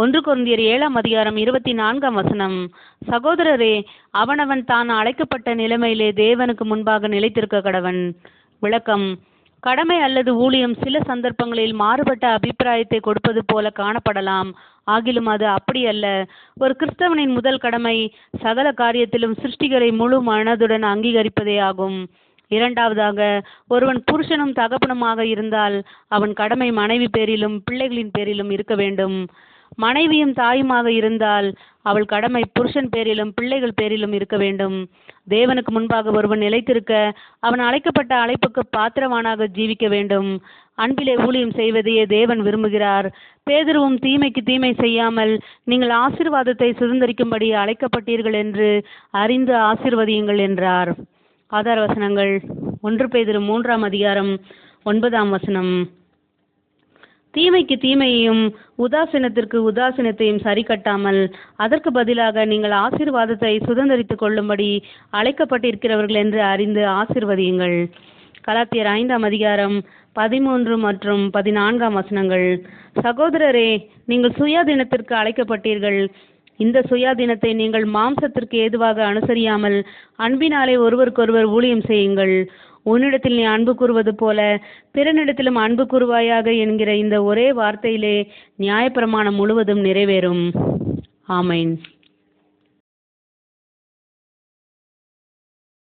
ஒன்று குருந்தியர் ஏழாம் அதிகாரம் இருபத்தி நான்காம் வசனம். சகோதரரே அவனவன் தான் அழைக்கப்பட்ட நிலைமையிலே தேவனுக்கு முன்பாக நிலைத்திருக்க கடவன். விளக்கம். கடமை அல்லது ஊழியம் சில சந்தர்ப்பங்களில் மாறுபட்ட அபிப்பிராயத்தை கொடுப்பது போல காணப்படலாம். ஆகிலும் அது அப்படியல்ல ஒரு கிறிஸ்தவனின் முதல் கடமை சகல காரியத்திலும் சிருஷ்டிகரை முழு மனதுடன் அங்கீகரிப்பதே ஆகும். இரண்டாவதாக ஒருவன் புருஷனும் தகப்பனுமாக இருந்தால் அவன் கடமை மனைவி பேரிலும் பிள்ளைகளின் பேரிலும் இருக்க வேண்டும். மனைவியும் தாயுமாக இருந்தால் அவள் கடமை புருஷன் பேரிலும் பிள்ளைகள் பேரிலும் இருக்க வேண்டும். தேவனுக்கு முன்பாக ஒருவன் நிலைத்திருக்க அவன் அழைக்கப்பட்ட அழைப்புக்கு பாத்திரவானாக ஜீவிக்க வேண்டும். அன்பிலே ஊழியம் செய்வதையே தேவன் விரும்புகிறார். பேதுருவும் தீமைக்கு தீமை செய்யாமல் நீங்கள் ஆசீர்வாதத்தை சுதந்திரிக்கும்படி அழைக்கப்பட்டீர்கள் என்று அறிந்து ஆசீர்வதியுங்கள் என்றார். ஆதார வசனங்கள் ஒன்று பேதிரு மூன்றாம் அதிகாரம் ஒன்பதாம் வசனம். தீமைக்கு தீமையையும் உதாசீனத்திற்கு உதாசீனத்தையும் சரி கட்டாமல் அதற்கு பதிலாக நீங்கள் ஆசீர்வாதத்தை சுதந்திரித்துக் கொள்ளும்படி அழைக்கப்பட்டிருக்கிறவர்கள் என்று அறிந்து ஆசீர்வதியுங்கள். கலாத்தியர் ஐந்தாம் அதிகாரம் பதிமூன்று மற்றும் பதினான்காம் வசனங்கள். சகோதரரே நீங்கள் சுயாதீனத்திற்கு அழைக்கப்பட்டீர்கள். இந்த சுயாதீனத்தை நீங்கள் மாம்சத்திற்கு ஏதுவாக அனுசரியாமல் அன்பினாலே ஒருவருக்கொருவர் ஊழியம் செய்யுங்கள். உன்னிடத்தில் நீ அன்பு கூறுவது போல பிறனிடத்திலும் அன்பு கூறுவாயாக என்கிற இந்த ஒரே வார்த்தையிலே நியாயப்பிரமாணம் முழுவதும் நிறைவேறும். ஆமைன்.